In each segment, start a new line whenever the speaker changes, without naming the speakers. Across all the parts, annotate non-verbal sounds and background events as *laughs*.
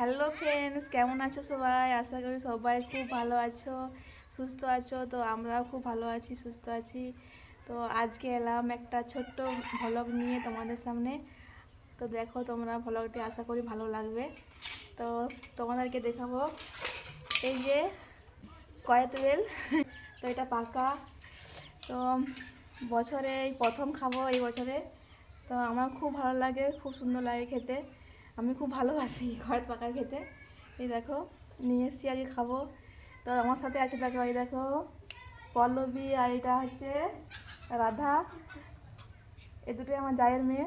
Hello friends কেমন আছো সবাই? আশা করি সবাই খুব ভালো আছো, সুস্থ আছো। তো আমরাও খুব ভালো আছি, সুস্থ আছি। তো আজকে এলাম একটা ছোট্ট ভ্লগ নিয়ে তোমাদের সামনে। তো দেখো তোমরা ভ্লগটি আশা করি ভালো লাগবে। তো তোমাদেরকে দেখাবো। এই যে কয়েত বেল। তো এটা পাকা। তো বছরে এই প্রথম খাব এই বছরে। তো আমার খুব ভালো লাগে, খুব সুন্দর লাগে খেতে। আমি খুব ভালোবাসি *laughs* ঘর পাকা খেতে। এই দেখো, নিয়ে এসছি, আজকে খাব। তো আমার সাথে আছে দেখো, এই দেখো, পল্লবী আর এটা হচ্ছে রাধা। এই দুটোই আমার জায়ের মেয়ে।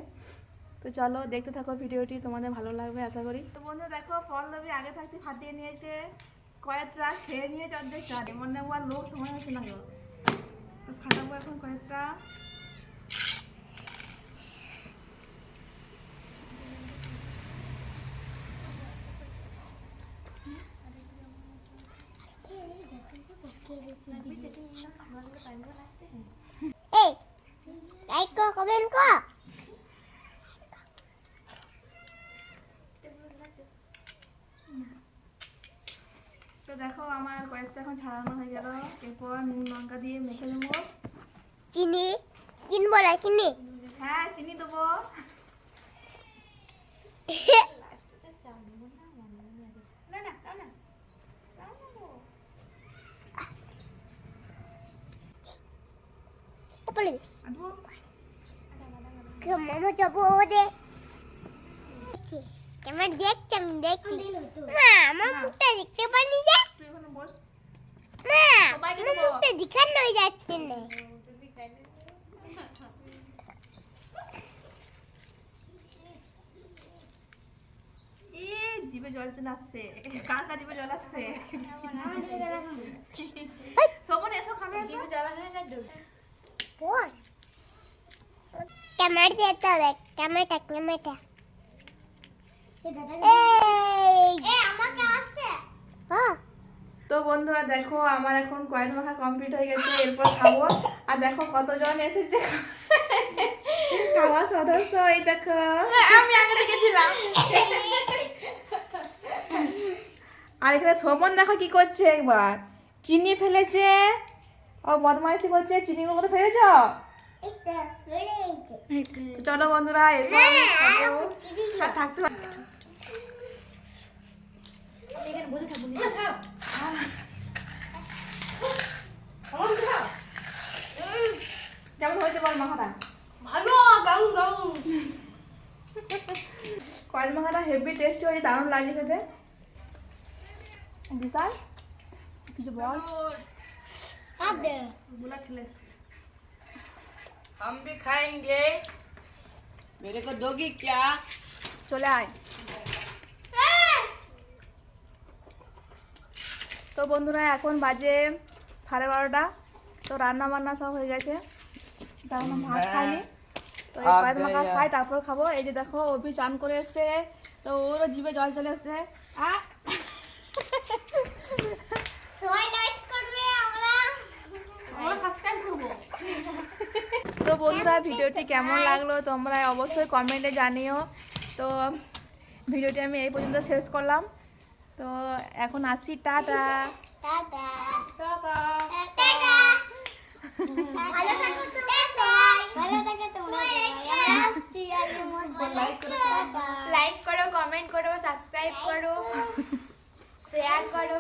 তো চলো, দেখতে থাকো ভিডিওটি, তোমাদের ভালো লাগবে, আশা করি। তো বন্ধু, দেখো, পল্লবী আগে থাকতে ফাটিয়ে নিয়েছে কয়েকটা খেয়ে নিয়েছে অর্ধেকটা নেব আর লোক সময় হচ্ছে না তো ফাটাবো এখন কয়েকটা।
এই লাইক কর কমেন্ট কর।
তো দেখো আমার কয়েকটা এখন ছাড়ানো হয়ে গেল। এরপর নুন লঙ্কা দিয়ে মেখে নেব।
চিনি কিনবো না চিনি
হ্যাঁ চিনি দেবো। *laughs* আনব
মামা যাব দে কেমন দেখছি আমি দেখছি মা আমার মুখটা দেখতে যে আমার মুখটা দেখানো হয়ে যাচ্ছে না
জিভে জল চলে আসছে কার জিভে জল আসছে শোভন এসো খাবে জিভে জল আসছে
এই আমাকে আসছে। হ্যাঁ
তো বন্ধুরা দেখো আমার এখন কয়েক মাখা কমপ্লিট হয়ে গেছে এরপর খাব। আর দেখো কতজন এসেছে। খাওয়া সদস্য এই দেখো। আমি আগে দেখেছিলাম আর এখানে শোভন দেখো কি করছে একবার। চিনি ফেলেছে। ও বদমাইশি করছে চিনিগুলো কত ফেলেছ? চলো বন্ধুরা আর থাকতে কেমন হয়েছে বল মাখাটা?
ভালো গাউ গাউ
কয়েল মাখাটা হেভি টেস্টি হয়েছে দারুণ লাগছে খেতে। বিশাল কিছু বল।
আদে
বুলা খেলে
हम भी खाएंगे मेरे को दोगी क्या
চলে আয় তো বন্ধুরা এখন বাজে সাড়ে বারোটা তো রান্না বান্না সব হয়ে গেছে তখন ভাত খাইনি তো এই
আগে
কয়েক মাখা
আর-
খাই তারপর খাবো এই যে দেখো অভি চান করে এসছে তো ওরও জিভে জল চলে এসছে আ বন্ধুরা, ভিডিওটি কেমন লাগল তোমরা অবশ্যই কমেন্টে জানিও। তো, ভিডিওটি আমি এই পর্যন্ত শেষ করলাম। তো, এখন আসি, টাটা।
লাইক করো
কমেন্ট করো সাবস্ক্রাইব করো সাবস্ক্রাইব করো।